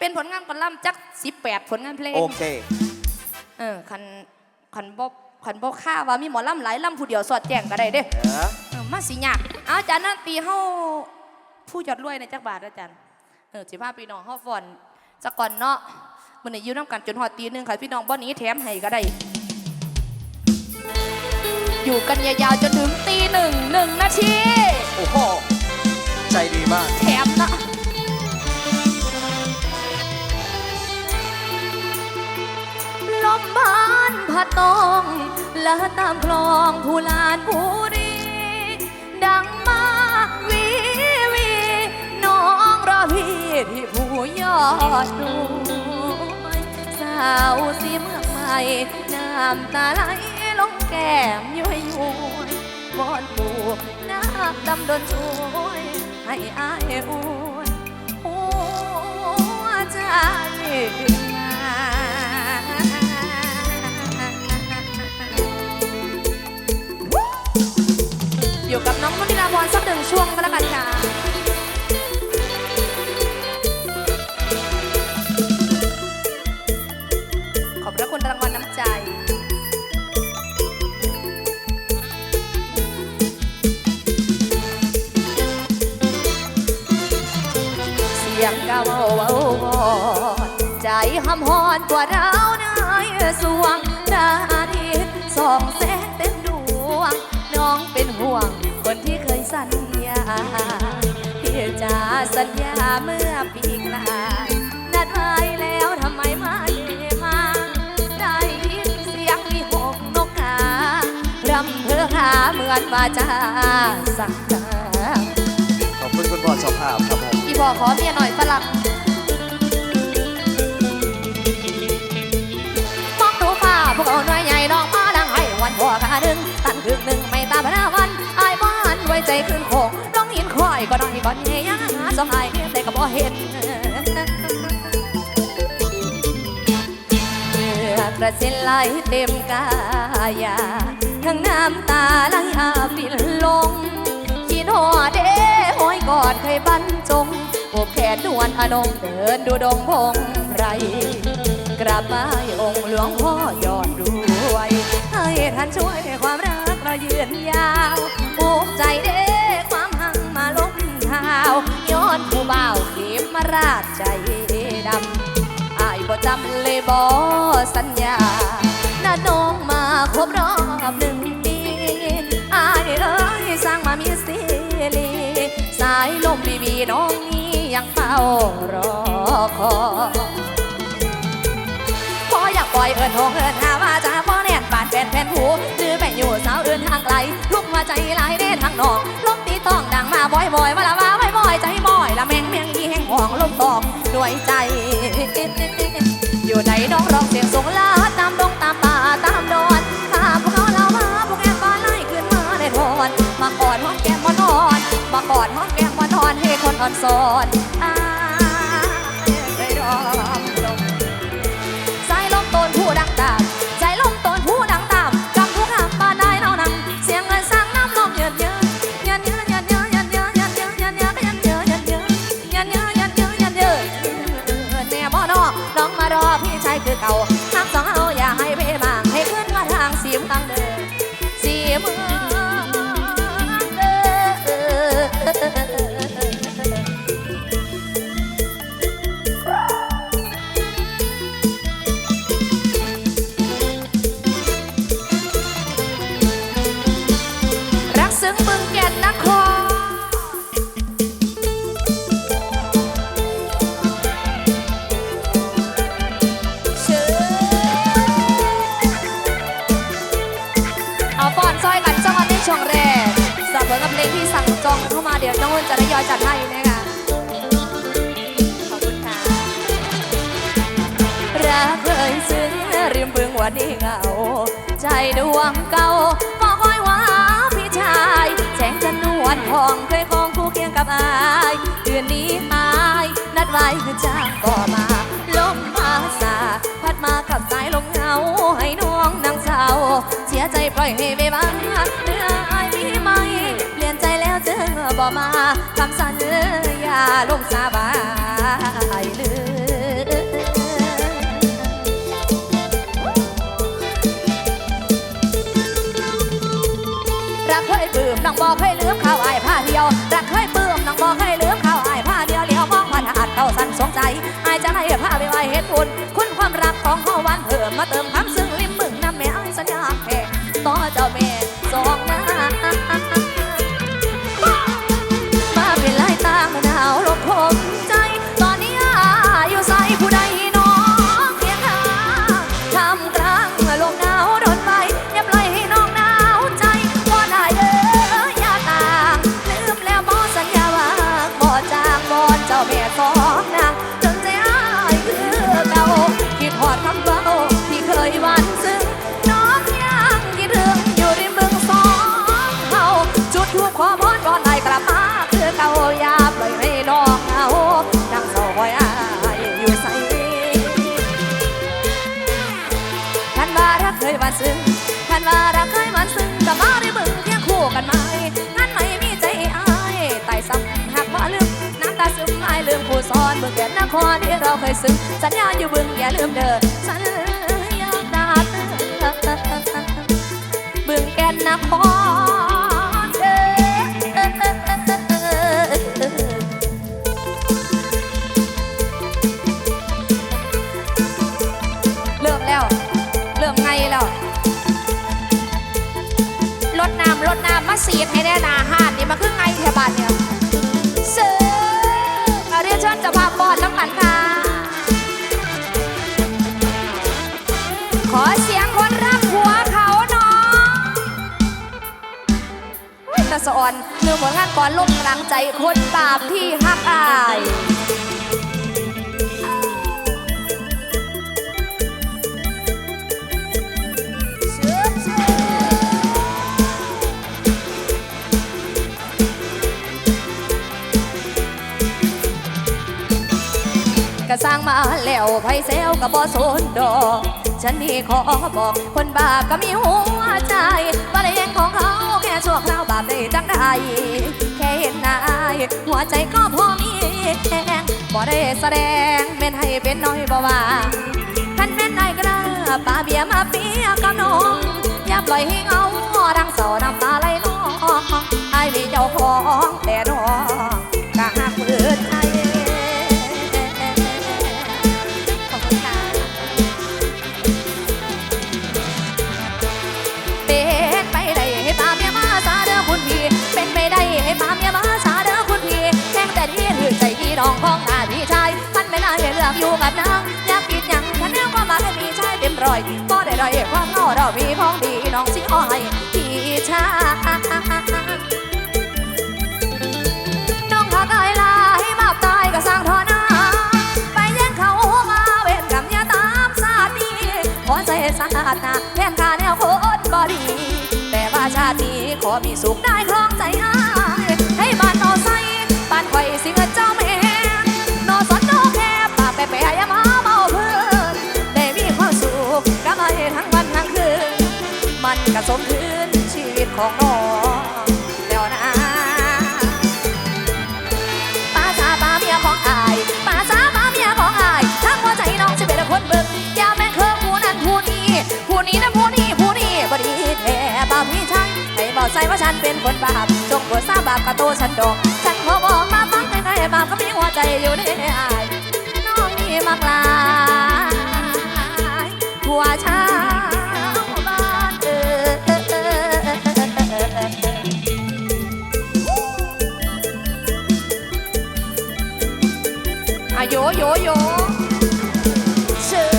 เป็นผลงานก่อนล่ำจักสิบแปดผลงานเพลง โอเค เออคันคันบ่คันบ่ค่าว่ามีหมอลำหลายลำผู้เดียวสอดแจ้งก็ได้เด้เออเออมาสิยากเอาอาจารย์นั่นปีเฮาผู้ยอดรวยในจักบาทอาจารย์ เออสิพาพี่น้องเฮาฟอนจักก่อนเนาะมื้อนี้อยู่นํกันจนฮอดตีหนึงค่ะพี่น้องบ่หนีแถมให้ก็ได้ อยู่กันยาวๆจนถึงตีหนึ่งหนึ่งนาทีโอ้โห ใจดีมาก แถมนะ บ้านพัดตองและตามคลองผู้ลานผู้รี ดังมาวีวี น้องรอพี่ที่ผู้ยอดดูสาวสีเมืองใหม่น้ำตาไหลลงแก้มย้อยย้อยวอนปู่นักดำดนช่วยให้อายอวยหัวใจ อยู่กับน้องมณิลาพรสักหนึ่งช่วงก็แล้วกันค่ะขอบพระคุณรางวัลน้ำใจเสียงกาเบาเบาบอนใจหำหอนกว่าดาวนายสวง สัญญาเมื่อปีกลายนัดไว้แล้วทำไมไม่มา ได้ยินเสียงมีหกนกการำเพื่อหาเหมือนว่าจะสักครั้งขอบคุณคุณพ่อเจ้าภาพครับผมพี่บอขอเมียหน่อยฝรั่งมองดูฟ้าพวกเอาหน่วยใหญ่น้องมาดังให้วันพ่อขาดึงตันครึ่งหนึ่งไม่ตามพนาวันอายบ้านไว้ใจขึ้นโคง องหินคอยก็น้อยก่อนเฮียหาสองอายแต่ก็บ่เห็นกระเซ็นไหลเต็มกายาทั้งน้ำตาไหลอาบินลงขีดหัวเด้ห้อยกอดเคยบรรจงโอบแขนนวลอนงเดินดูดงพงไรกราบไหว้องค์หลวงพ่อยอดรวยให้ท่านช่วยความรักเรายืนยาวภูมิใจเด้ มเท้าย้อนผู้บ่าวเข็มมาราชใจดำอายบ่จำเลยบ่สัญญาน้าน้องมาครบรอบหนึ่งปีอายเอ้ยสร้างมามีสีลีสายลมบีบีน้องนี้ยังเฝ้ารอคอยพออยากปล่อยเอินหงเอินหาว่าจะพ่อแน่นปาดเป็นแผ่นหูหรือไปอยู่สาวอื่นทางไกลทุกหัวใจหลายเด้ทางนอกลมตีต้องดังมาบ่อยบ่อยๆมาละ อยู่ในน้องร้องเสียงสงลาตามดงตามป่าตามดอนถ้าพวกเขาเรามาพวกแกบ้าไล่ขึ้นมาในทอนมากอดห้องแก้มมานอนมากอดห้องแก้มมานอนให้คนอ่อนสอน น้มา ลมมาสา พัดมากับสายลมเงา ให้น้องนางสาวเสียใจปล่อยให้ไปบานไอมีไหม เปลี่ยนใจแล้วจึงบ่มาคำสัญญาลงสาบายเลยรักเคยปื้มน้งบอกให้ั่นสงใจอายจะให้พาไปไหวเหตุผลคุณความรักของพ่อวันเพิ่มมาเติมความซึ้งริมมึงน้ำแม่อายสัญญาแค่ต่อเจ้าแม่ ว่ารักเคยหวานซึ้งกับมาได้บึงเที่ยงคู่กันไหมนั่นไม่มีใจอายไต่ซ้ำหักบ่ลืมน้ำตาซึมไม่ลืมผู้สอนเบิ่งแก่นนครที่เราเคยซึ้งสัญญาอยู่บึงอย่าลืมเด้อสัญญาดาบึงแก่นนครีดให้ได้นาหาดนี่มาครึ่งไงแถวบ้านเนี่ยเสือเอเรียนเชิญจะพาพบอดน้ำกันค่ะ ขอเสียงคนรักหัวเขาน่อยเฮ้ยตะสอนเรื่อผลงานก่อนลงกลางใจคนบาปที่ฮักอาย แล้วไผเซลก็บ่สนดอก ฉันนี่ขอบอกคนบาปก็มีหัวใจบาเลงของเขาแค่ชั่วคราวบาปได้จังได้ แค่เห็นนายหัวใจก็พอมีแหงบ่ได้แสดงแม่นให้เป็นน้อยบ่ว่าคันแม่นายกระป้าเบียมาเปียกับน้องอย่าปล่อยให้เงาดังสาน้ำตาไหลนองอายมีเจ้าของแต่น้องก็หักมือ อยู่กับนางอยากกินหยังท่านเนื้อความหมายให้พี่ชายเต็มร้อยบ่ได้ด้อยความเหงาเรามีของดีน้องสิอ้อยพี่ชายน้องหักายลายบาปตายก็สร้างทอนาไปแย่งเขามาเว้นกรรมยาตามสาดีขอใจสาดนาแทนค่าแนวโคตรบอดีแต่ว่าชาตินี้ขอมีสุขได้ครอง ของน้องแล้วนะป้าจ้าป้าเมียของอายป้าจ้าป้าเมียของอายทั้งหัวใจน้องจะเป็นคนเบิ่งอย่าแม่เคอผู้นั้นผู้นี้ผู้นี้นะผู้นี้ผู้นี้บ่ดีแท้บาปพี่ชายให้บอกใจว่าฉันเป็นคนบาปจงโปรดทราบบาปกับตัวฉันดอก ฉันขอบอกมาฟังใกล้ๆบาปก็มีหัวใจอยู่ในอายน้องนี่มักลายหัวชา โยโยโยเชื่อ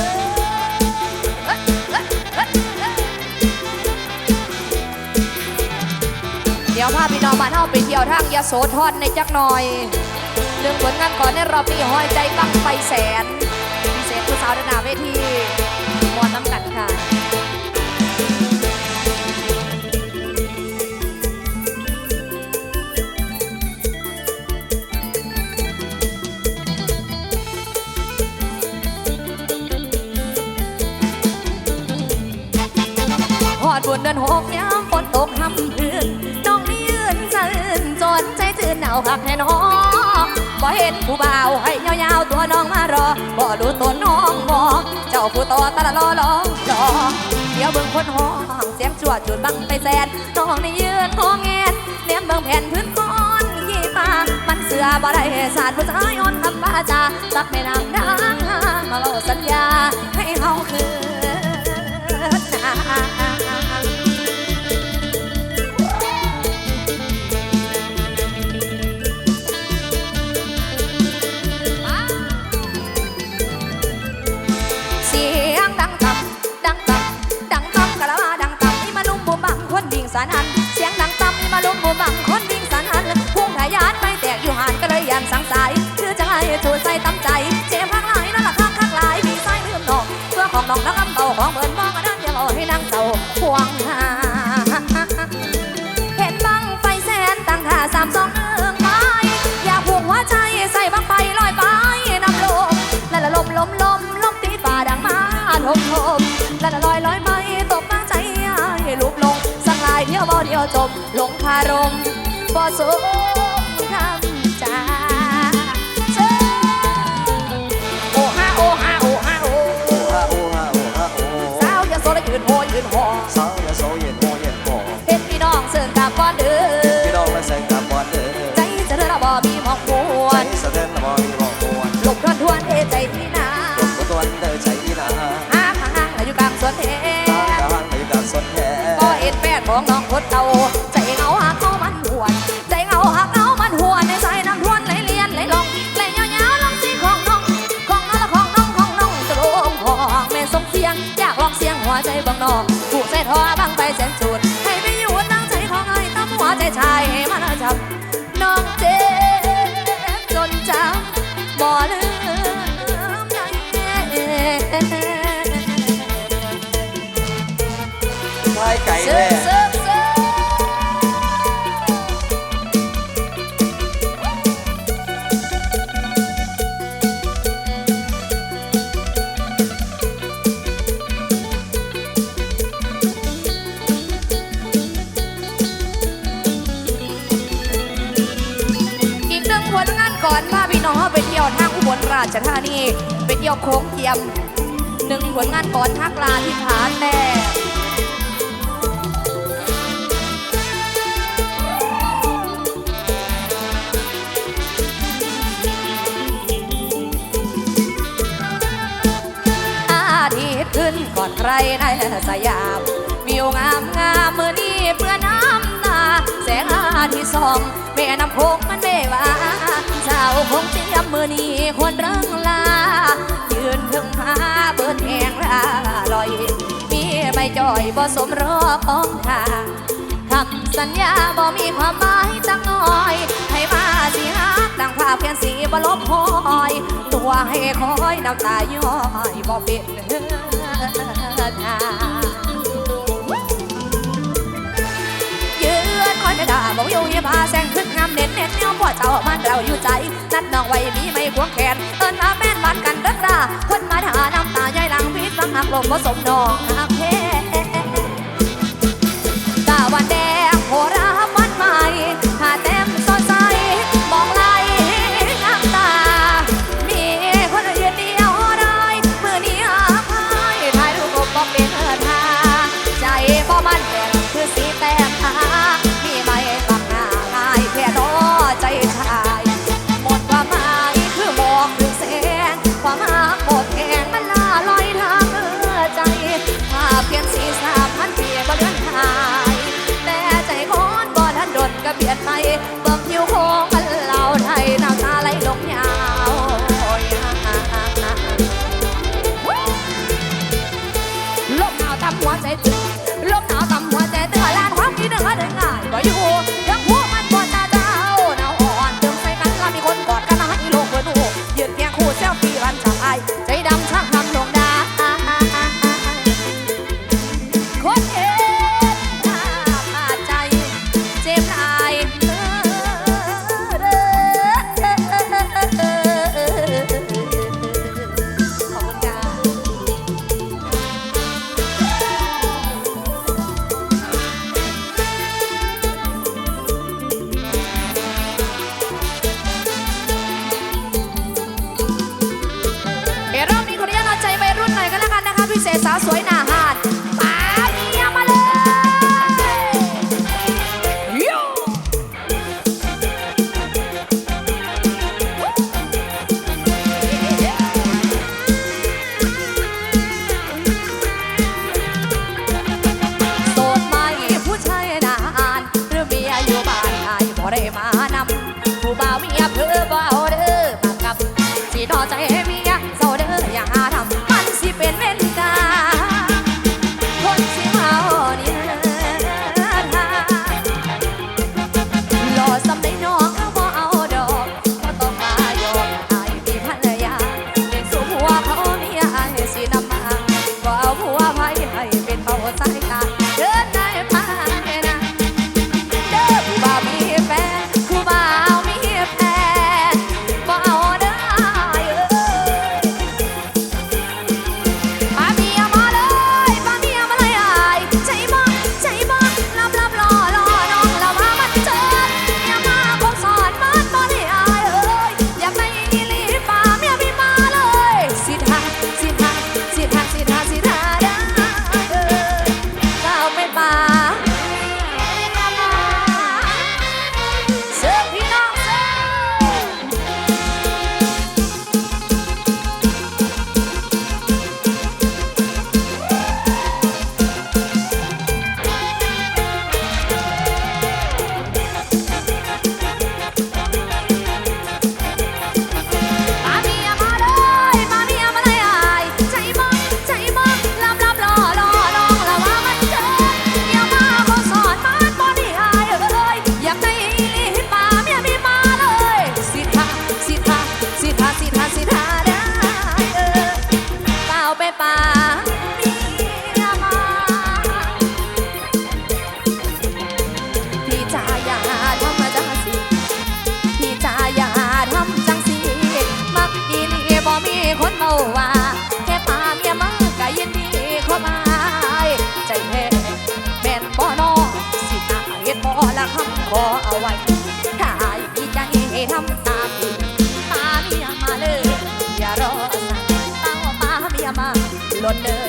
เดี๋ยวพาพี่น้องมาเท่าไปเที่ยวทางยโสธรในจักหน่อย เรื่องผลงานก่อนในรอบปีห้อยใจบังไฟแสน ละลลอลอลอเดี๋ยวเบิ่งคนห้องเสียงจวดจุดบังไปแสนน้องนี่ยืนห้องแงนเลี้ยงเบิ่งแผ่นพื้นก้อนยี่ปามันเสือบ่ได้สาดผู้ชายอ่อนคำป้าจ่าสักไม่นานนางมาเล่าสัญญาให้เฮาคืน ส่ตำใจเจ็บข้างหลายนั่นละข้างข้างหลายพี่ใส่ลืมนอกเพื่อของน้องนักกำเต่าของเบิร์นมองกันนั่นอย่ารอให้นางเจ้าห่วงหาเห็นบังไฟแสนตั้งค่าสามสองหนึ่งไม้อย่ากผูกหัวใจใส่บังไฟลอยไปนำลมและละลมลมลมลมตีฝ่าดังมาทมทมและละลอยลอยไม่ตกมาใจให้ลุกลงสักลายเดียวบ่เดียวจมลงคารมบ่สมคำ และยืนหยืนหอสาวอย่าโซเย็นโมเย็นหอเห็นพี่น้องเสิร์นตาก้อนเด้อพี่น้องและแสงตามวันเด้อใจจะเดินบ่มีหมอกมวนใจจะเดินบ่มีหมอกมวนหลบทวนทวนเอใจที่นาลบกตัวเด้อใจที่นาหาหางและอยู่กลางสวนเทตางกลางอยู่กลางสวนแห่ก็เห็นแฟนของน้องคนเก่า ผูกใส่ ชธานีไปเที่ยวโค้งเทียมหนึ่งผลงานก่อนทักลาที่ผานแม่อาทิตย์ขึ้นก่อนใครในสยามวิวงามงามเมื่อนี้เปื้อน ทิตย์ส่องแม่น้ำโคงมันเบว่าสาวคงเตรียมมือนี้ควรเริงลายืนถึงหาเปิดแหงลาลอย มีไม่จ่อยบ่สมรอของทางคำสัญญาบ่มีความหมายจักหน่อย ให้มาสิฮักดังภาพแค่สีบ่ลบหอย ตัวให้คอยน้ำตาย้อยบ่เป็นทางยื นคอยไม่ด่าบอกอยู่ยี่พาแสงขึ้นงามเน้นเน็ตเนี่ยพ่อเจ้ามันเราอยู่ใจ นัดน้องไว้มีไม่ควงแขนเอิญมาแม่นบ้านกันรักดาคนมาหาน้ำตาใหญ่หลังพิษฟังหักลมผสมนองหัก water.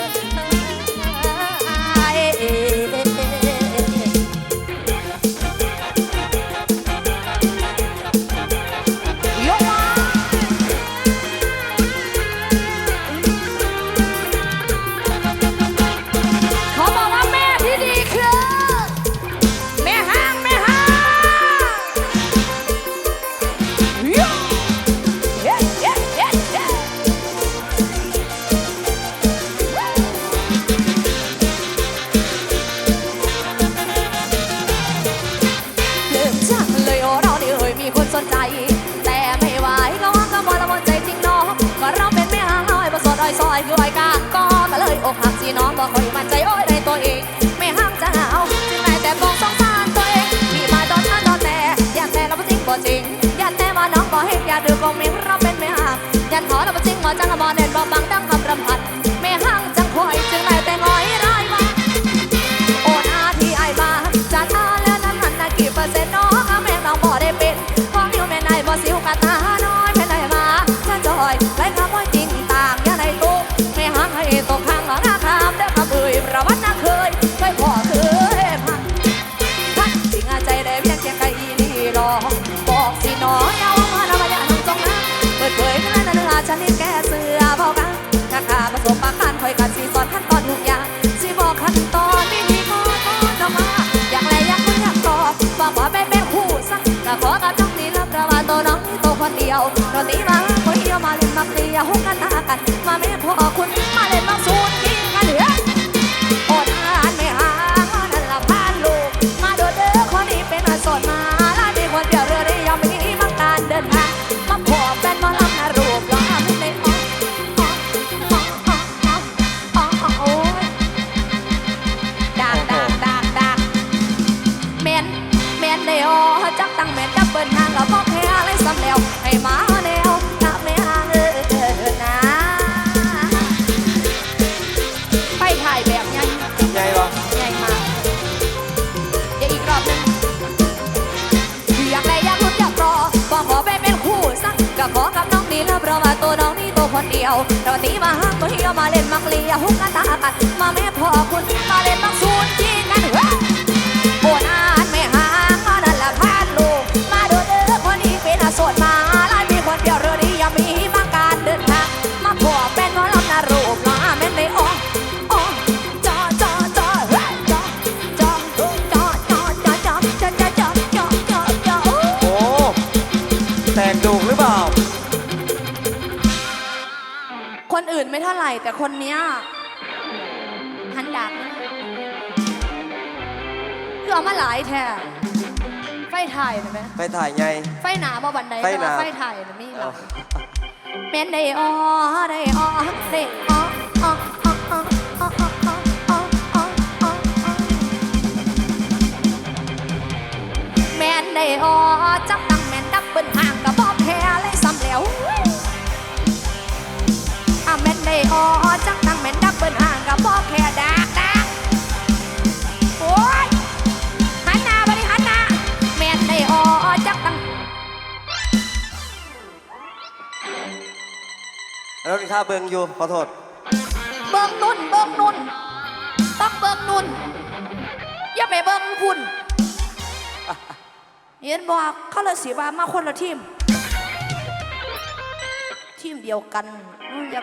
อยซอยคืออ้อยกาก็มาเลยอกหักสีน้องบ่ค่อยมั่นใจโอ้ยในตัวเอง ไม่ห้างจะหาวจึงไหนแต่บอกสงสารตัวเองมีมาตอนท่านตอนแต่ยันแต่เราจริงบ่จริงยันแต่ว่าน้องบ่เห็นอยาดื้อบ่มีเราเป็นไม่ห่างยันขอเราจริงบ่จังบ่เด่นบ่บังดัง boy, cause he's เดียวเราตีมาห้างตัวเหี่ยวมาเล่นมักเลียหุกกันตากันมาแม่พ่อคุณมาเล่นมักซูนจีกันเฮ้โอน่า เท่าไหร่ แต่คนเนี้ยหันดาบมาคือเอามาหลายแท้ไฟถ่ายเห็นไหมไปถ่ายไง ไฟหนาบ่บันไดไฟแต่หนาว่าไฟถ่ายน่ะมีหเอาลาย เมนได้ออได้ออได้อออออออออออออออแมนได้ออจับตั้งแมนดับเบิ้ลห่า ออจับตั้งแมนดับเบิ้ลห่างกับบ่แพ้ดักดักโอ้ยหันหน้าไปดิหันหน้าแมนได้ออจับตั้งแล้วนี่ข้าเบิงอยู่ขอโทษ เบิ่งนุ่นเบิ่งนุ่นต้องเบิ่งนุ่นอย่าไปเบิ่งคุณเห็นบอกเขาเลยสีว่ามาคนละทีม ทีมเดียวกันอื้ออย่า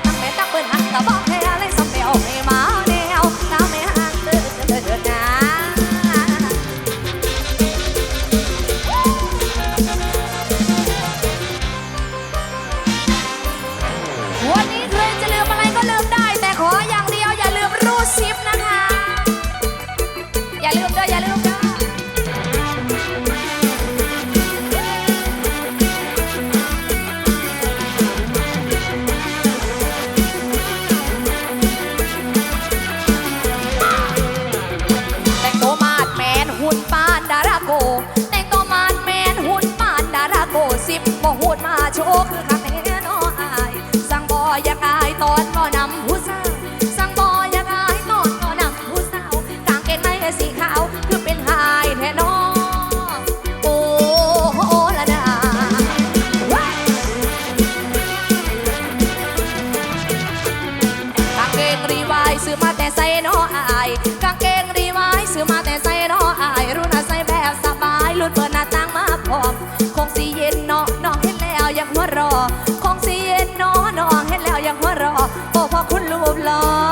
ล่อ